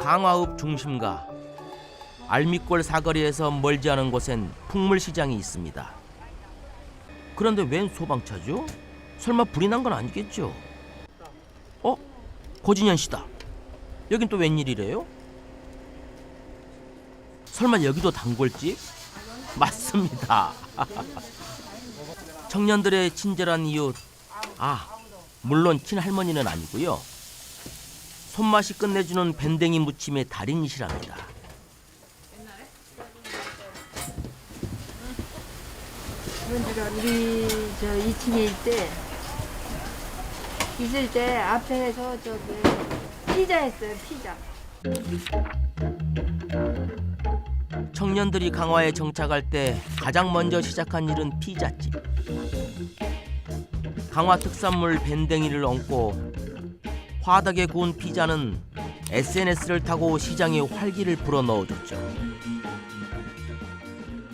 강화읍 중심가 알미골 사거리에서 멀지 않은 곳엔 풍물시장이 있습니다. 그런데 웬 소방차죠? 설마 불이 난 건 아니겠죠? 어? 고진현 씨다. 여긴 또 웬일이래요? 설마 여기도 단골집? 맞습니다. 청년들의 친절한 이웃. 아, 물론 친할머니는 아니고요. 손맛이 끝내주는 밴댕이 무침의 달인이시랍니다. 그분들은 우리 저 2층에 있을 때 있을 때 앞에서 저기 피자 했어요 피자 청년들이 강화에 정착할 때 가장 먼저 시작한 일은 피자집. 강화 특산물 밴댕이를 얹고 화덕에 구운 피자는 SNS를 타고 시장에 활기를 불어 넣어줬죠.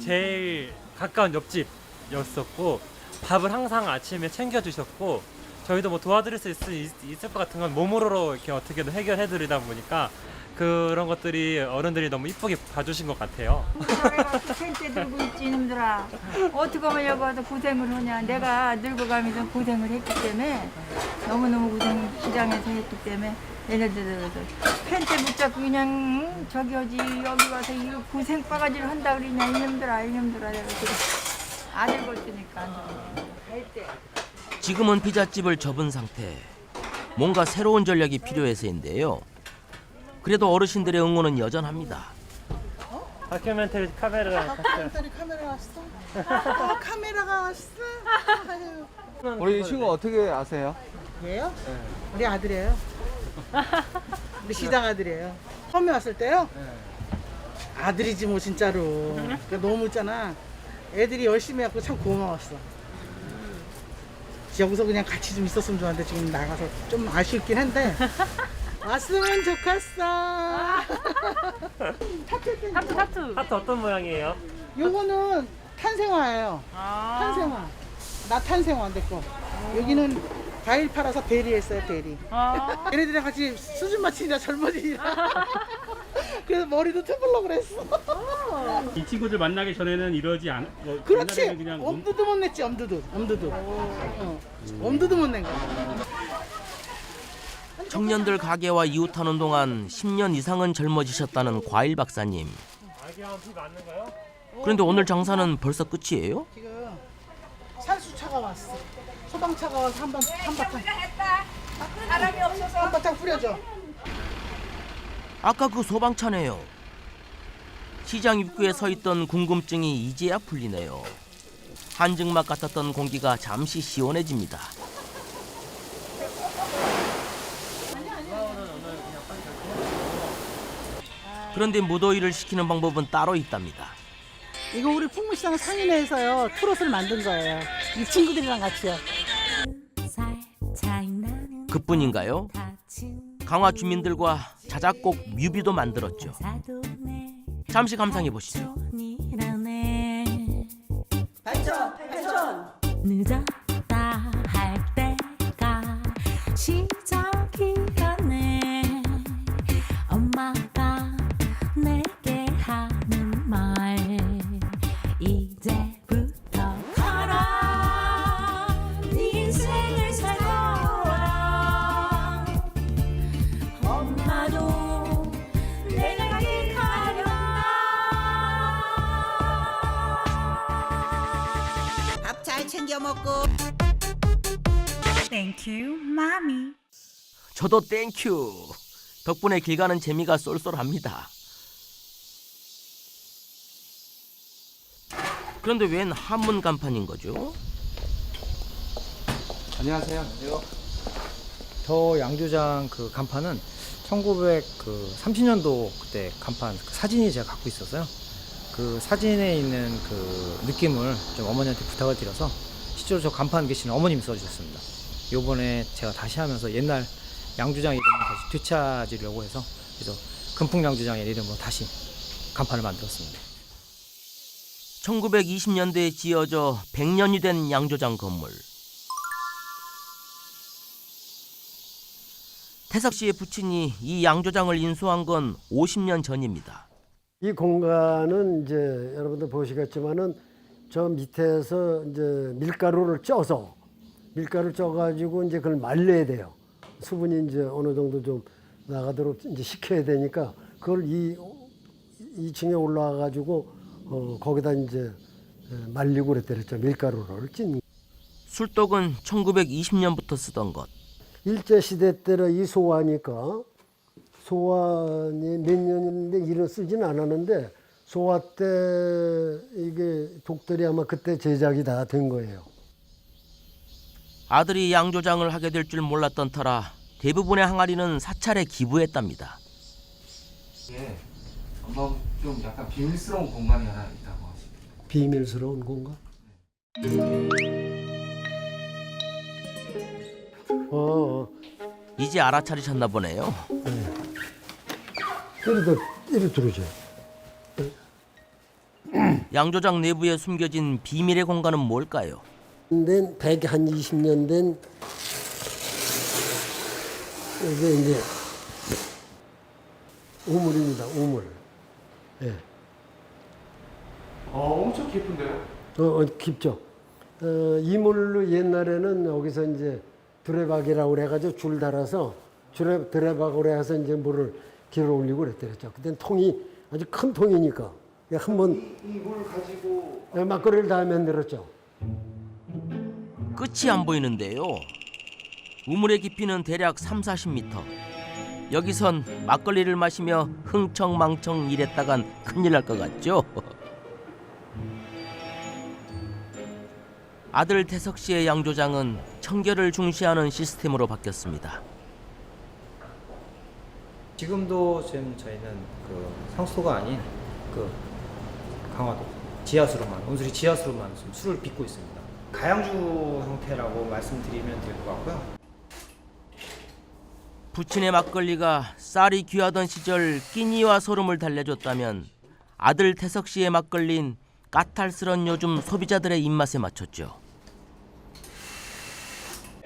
제일 가까운 옆집이었었고 밥을 항상 아침에 챙겨주셨고 저희도 뭐 도와드릴 수 있, 을것 같은 건 몸으로 이렇게 어떻게든 해결해드리다 보니까 그런 것들이 어른들이 너무 이쁘게 봐주신 것 같아요. 펜대 들고 있지 이놈들아 어떻게 여기 와서 고생을 하냐 내가 늙어가면서 고생을 했기 때문에 너무너무 고생 시장에서 했기 때문에 얘네들은 펜대 붙잡고 그냥 응? 저기 어디 여기 와서 이 고생 바가지를 한다 그러냐 이놈들아 이놈들아 내가 그래 아들 걸으니까 할때 지금은 피자집을 접은 상태. 뭔가 새로운 전략이 필요해서인데요. 그래도 어르신들의 응원은 여전합니다. 다큐멘터리 카메라가 다큐멘터리 카메라 왔어? 아, 카메라가 왔어? 아유. 우리 친구 어떻게 아세요? 얘요? 우리 아들이에요. 우리 시장 아들이에요. 처음에 왔을 때요? 아들이지 뭐 진짜로. 그러니까 너무 있잖아. 애들이 열심히 해갖고 참 고마웠어. 여기서 그냥 같이 좀 있었으면 좋았는데 지금 나가서 좀 아쉽긴 한데 왔으면 좋겠어. 타투 타투 타투. 하트 어떤 모양이에요? 요거는 탄생화예요. 탄생화. 나 탄생화 내 거. 여기는 과일 팔아서 대리했어요 대리. 얘네들이랑 같이 수준 맞추느라 젊어지니라. 그래서 머리도 트블러 그랬어. 이 친구들 만나기 전에는 이러지 않. 어, 그렇지. 옛날에는 그냥 몸- 엄두도 못 냈지 엄두도. 엄두도. 어. 엄두도 못 낸 거야. 청년들 가게와 이웃하는 동안 10년 이상은 젊어지셨다는 과일 박사님. 그런데 오늘 장사는 벌써 끝이에요? 지금 산수차가 왔어. 소방차가 와서 한번 한바탕. 사람이 없어서 한바탕 뿌려줘. 아까 그 소방차네요. 시장 입구에 서 있던 궁금증이 이제야 풀리네요. 한증막 같았던 공기가 잠시 시원해집니다. 그런데 무더위를 식히는 방법은 따로 있답니다. 이거 우리 풍물시장 상인회에서요 트롯을 만든 거예요. 이 친구들이랑 같이요. 그뿐인가요? 강화 주민들과 자작곡 뮤비도 만들었죠. 잠시 감상해 보시죠. 늦었다 하는 말. 이제부터 걸어 네 인생을 살아라. 엄마도 내가 기다렸나 밥잘 챙겨 먹고. 땡큐 마미 저도 땡큐. 덕분에 길 가는 재미가 쏠쏠합니다. 그런데 웬 한문 간판인 거죠? 안녕하세요. 저 양조장 그 간판은 1930년도 그때 간판 그 사진이 제가 갖고 있어서요. 그 사진에 있는 그 느낌을 좀 어머니한테 부탁을 드려서 실제로 저 간판 계시는 어머님이 써주셨습니다. 요번에 제가 다시 하면서 옛날 양조장 이름을 다시 되찾으려고 해서 그래서 금풍 양조장의 이름으로 다시 간판을 만들었습니다. 1920년대에 지어져 100년이 된 양조장 건물. 태석 씨의 부친이 이 양조장을 인수한 건 50년 전입니다. 이 공간은 이제 여러분들 보시겠지만은 저 밑에서 이제 밀가루를 쪄서 밀가루 쪄가지고 이제 그걸 말려야 돼요. 수분이 이제 어느 정도 좀 나가도록 이제 식혀야 되니까 그걸 이 2층에 올라와가지고 어 거기다 이제 예, 말리고 그랬더랬죠. 밀가루를 찐. 술독은 1920년부터 쓰던 것. 일제 시대 때로 이 소화니까 소화니 몇 년인데 일은 쓰진 않았는데 소화 때 이게 독들이 아마 그때 제작이 다 된 거예요. 아들이 양조장을 하게 될 줄 몰랐던 터라 대부분의 항아리는 사찰에 기부했답니다. 이 게 아마 좀 약간 비밀스러운 공간이 하나 있다고 하시네요. 비밀스러운 건가? 어, 어. 이제 알아차리셨나 보네요. 이리, 이리 들어오죠. 양조장 내부에 숨겨진 비밀의 공간은 뭘까요? 된 100한 20년 된 이게 이제 우물입니다. 우물. 예. 어, 엄청 깊은데요? 어, 어, 깊죠. 어, 이물로 옛날에는 여기서 이제 두레박이라고 그래가지고 줄 달아서 줄에 두레박으로 해서 이제 물을 길어 올리고 그랬더랬죠. 그땐 통이 아주 큰 통이니까 한번 이물 가지고 막걸리를 다 만들었죠. 끝이 안 보이는데요. 우물의 깊이는 대략 3, 40m. 여기선 막걸리를 마시며 흥청망청 일했다간 큰일 날 것 같죠? 아들 태석 씨의 양조장은 청결을 중시하는 시스템으로 바뀌었습니다. 지금도 지금 저희는 그 상수도가 아닌 그 강화도 지하수로만 온수리 지하수로만 술을 빚고 있습니다. 가양주 형태라고 말씀드리면 될 것 같고요. 부친의 막걸리가 쌀이 귀하던 시절 끼니와 소름을 달래줬다면 아들 태석 씨의 막걸리는 까탈스런 요즘 소비자들의 입맛에 맞췄죠.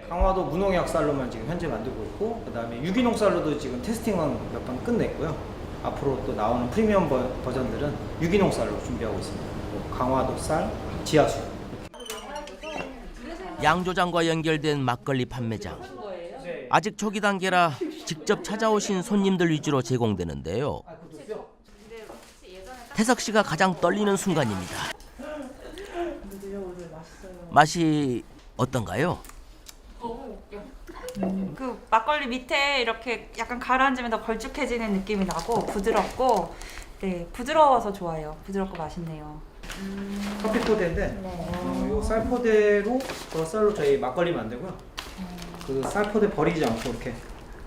강화도 무농약 쌀로만 지금 현재 만들고 있고 그다음에 유기농 쌀로도 지금 테스팅은 몇 번 끝냈고요. 앞으로 또 나오는 프리미엄 버, 버전들은 유기농 쌀로 준비하고 있습니다. 그리고 강화도 쌀, 지하수. 양조장과 연결된 막걸리 판매장. 아직 초기 단계라 직접 찾아오신 손님들 위주로 제공되는데요. 태석 씨가 가장 떨리는 순간입니다. 맛이 어떤가요? 그 막걸리 밑에 이렇게 약간 가라앉으면 더 걸쭉해지는 느낌이 나고 부드럽고 네 부드러워서 좋아요. 부드럽고 맛있네요. 커피 포대인데 어, 이 쌀포대로 그 쌀로 저희 막걸리 만들고요. 그 쌀포대 버리지 않고 이렇게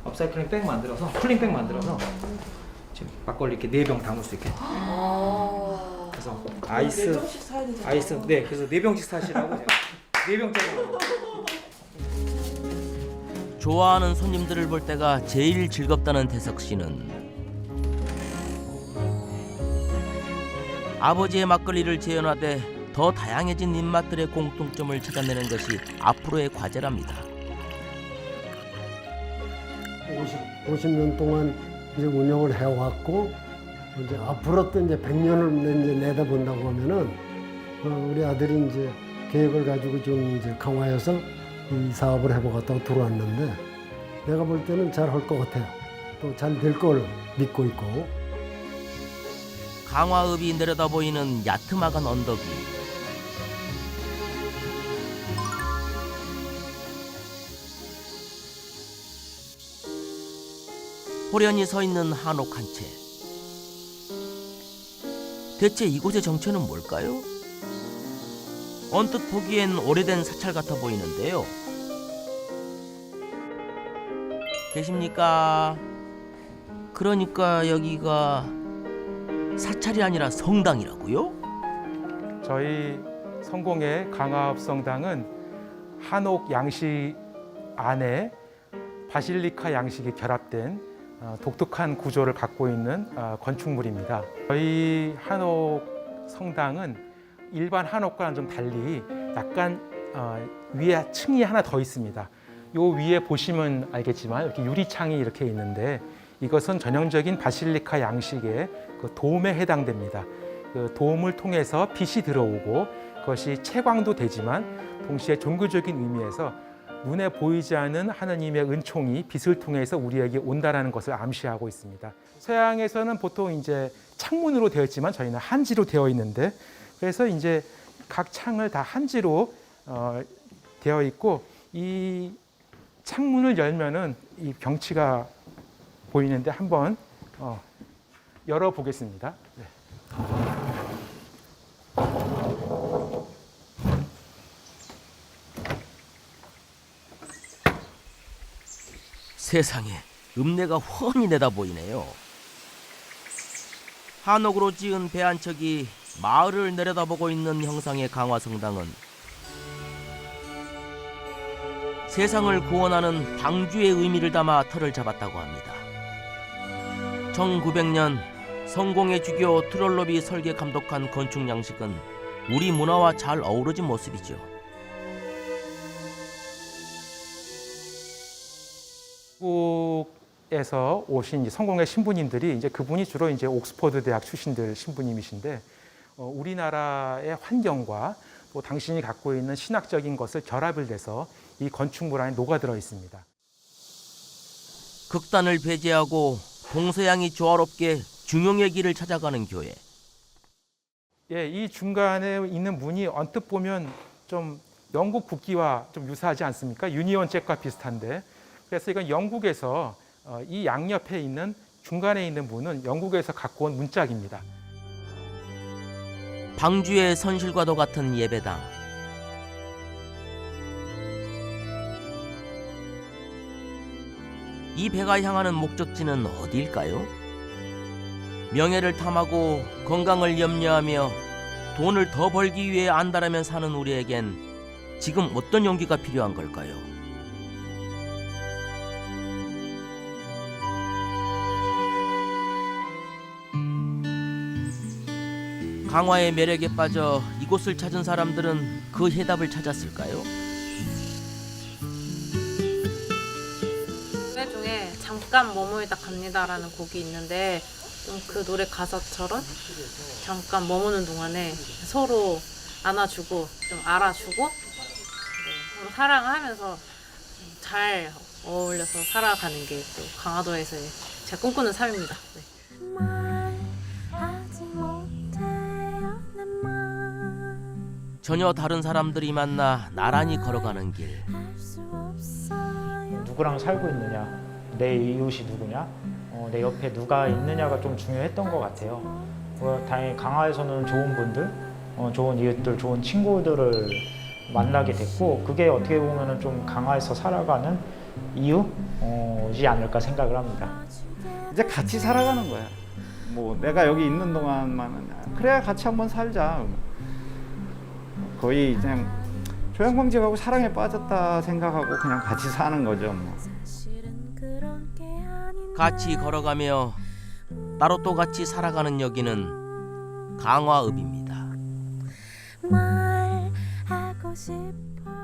업사이클링 백 만들어서 쿨링 백 만들어서 지금 막걸리 이렇게 네 병 담을 수 있게. 그래서 아이스 아이스 네 그래서 네 병씩 사시라고 제가 네 병짜리. 좋아하는 손님들을 볼 때가 제일 즐겁다는 태석 씨는 아버지의 막걸리를 재현하되 더 다양해진 입맛들의 공통점을 찾아내는 것이 앞으로의 과제랍니다. 50, 50 년 동안 이제 운영을 해왔고 이제 앞으로 또 이제 100년을 이제 내다본다고 하면은 어, 우리 아들이 이제 계획을 가지고 좀 이제 강화해서 이 사업을 해보겠다고 들어왔는데 내가 볼 때는 잘 할 것 같아요. 또 잘 될 걸 믿고 있고. 강화읍이 내려다 보이는 야트막한 언덕 위. 호련히 서 있는 한옥 한 채. 대체 이곳의 정체는 뭘까요? 언뜻 보기엔 오래된 사찰 같아 보이는데요. 계십니까? 그러니까 여기가 사찰이 아니라 성당이라고요? 저희 성공의 강화읍 성당은 한옥 양식 안에 바실리카 양식이 결합된 어, 독특한 구조를 갖고 있는 어, 건축물입니다. 저희 한옥 성당은 일반 한옥과는 좀 달리 약간 어, 위에 층이 하나 더 있습니다. 요 위에 보시면 알겠지만 이렇게 유리창이 이렇게 있는데 이것은 전형적인 바실리카 양식의 그 돔에 해당됩니다. 그 돔을 통해서 빛이 들어오고 그것이 채광도 되지만 동시에 종교적인 의미에서 눈에 보이지 않는 하나님의 은총이 빛을 통해서 우리에게 온다라는 것을 암시하고 있습니다. 서양에서는 보통 이제 창문으로 되어 있지만 저희는 한지로 되어 있는데 그래서 이제 각 창을 다 한지로 어, 되어 있고 이 창문을 열면은 이 경치가 보이는데 한번 어, 열어 보겠습니다. 네. 세상에 읍내가 훤히 내다 보이네요. 한옥으로 지은 배 한 척이 마을을 내려다보고 있는 형상의 강화성당은 세상을 구원하는 방주의 의미를 담아 터를 잡았다고 합니다. 1900년 성공의 주교 트롤롭이 설계 감독한 건축 양식은 우리 문화와 잘 어우러진 모습이죠. 미국에서 오신 성공의 신부님들이 이제 그분이 주로 이제 옥스퍼드 대학 출신들 신부님이신데 어, 우리나라의 환경과 또 당신이 갖고 있는 신학적인 것을 결합을 해서 이 건축물 안에 녹아들어 있습니다. 극단을 배제하고 동서양이 조화롭게 중용의 길을 찾아가는 교회. 예, 이 중간에 있는 문이 언뜻 보면 좀 영국 국기와 좀 유사하지 않습니까? 유니온 잭과 비슷한데 그래서 이건 영국에서 어, 이 양옆에 있는 중간에 있는 문은 영국에서 갖고 온 문짝입니다. 방주의 선실과도 같은 예배당. 이 배가 향하는 목적지는 어디일까요? 명예를 탐하고 건강을 염려하며 돈을 더 벌기 위해 안달하며 사는 우리에겐 지금 어떤 용기가 필요한 걸까요? 강화의 매력에 빠져 이곳을 찾은 사람들은 그 해답을 찾았을까요? 노래 중에 잠깐 머물다 갑니다라는 곡이 있는데 좀 그 노래 가사처럼 잠깐 머무는 동안에 서로 안아주고 좀 알아주고 네, 서로 사랑하면서 잘 어울려서 살아가는 게 또 강화도에서의 제가 꿈꾸는 삶입니다. 네. 전혀 다른 사람들이 만나 나란히 걸어가는 길. 누구랑 살고 있느냐, 내 이웃이 누구냐, 어, 내 옆에 누가 있느냐가 좀 중요했던 것 같아요. 어, 다행히 강화에서는 좋은 분들, 어, 좋은 이웃들, 좋은 친구들을 만나게 됐고 그게 어떻게 보면 좀 강화에서 살아가는 이유지 않을까 생각을 합니다. 이제 같이 살아가는 거야. 뭐 내가 여기 있는 동안만은 그래야 같이 한번 살자. 거의 그냥 조양방지하고 사랑에 빠졌다 생각하고 그냥 같이 사는 거죠. 뭐. 같이 걸어가며 따로 또 같이 살아가는 여기는 강화읍입니다. 말하고 싶